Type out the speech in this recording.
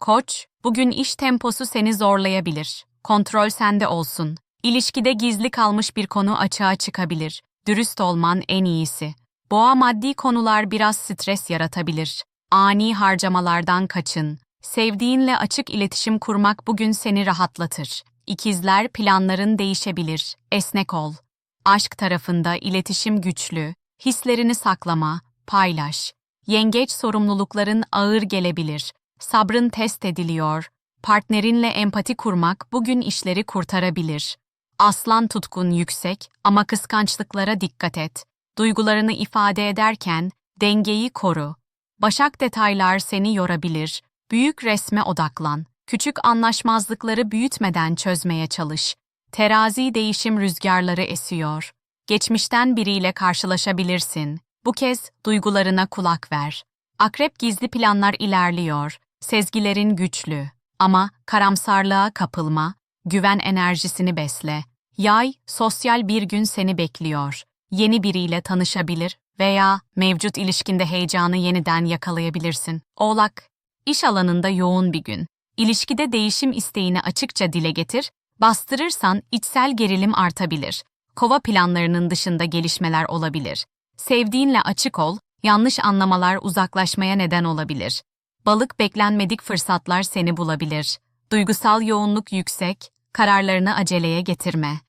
Koç, bugün iş temposu seni zorlayabilir. Kontrol sende olsun. İlişkide gizli kalmış bir konu açığa çıkabilir. Dürüst olman en iyisi. Boğa maddi konular biraz stres yaratabilir. Ani harcamalardan kaçın. Sevdiğinle açık iletişim kurmak bugün seni rahatlatır. İkizler planların değişebilir. Esnek ol. Aşk tarafında iletişim güçlü. Hislerini saklama, paylaş. Yengeç sorumlulukların ağır gelebilir. Sabrın test ediliyor. Partnerinle empati kurmak bugün işleri kurtarabilir. Aslan tutkun yüksek ama kıskançlıklara dikkat et. Duygularını ifade ederken dengeyi koru. Başak detaylar seni yorabilir. Büyük resme odaklan. Küçük anlaşmazlıkları büyütmeden çözmeye çalış. Terazi değişim rüzgarları esiyor. Geçmişten biriyle karşılaşabilirsin. Bu kez duygularına kulak ver. Akrep gizli planlar ilerliyor. Sezgilerin güçlü. Ama karamsarlığa kapılma, güven enerjisini besle. Yay, sosyal bir gün seni bekliyor. Yeni biriyle tanışabilir veya mevcut ilişkinde heyecanı yeniden yakalayabilirsin. Oğlak, iş alanında yoğun bir gün. İlişkide değişim isteğini açıkça dile getir, bastırırsan içsel gerilim artabilir. Kova planlarının dışında gelişmeler olabilir. Sevdiğinle açık ol, yanlış anlamalar uzaklaşmaya neden olabilir. Balık beklenmedik fırsatlar seni bulabilir. Duygusal yoğunluk yüksek, kararlarını aceleye getirme.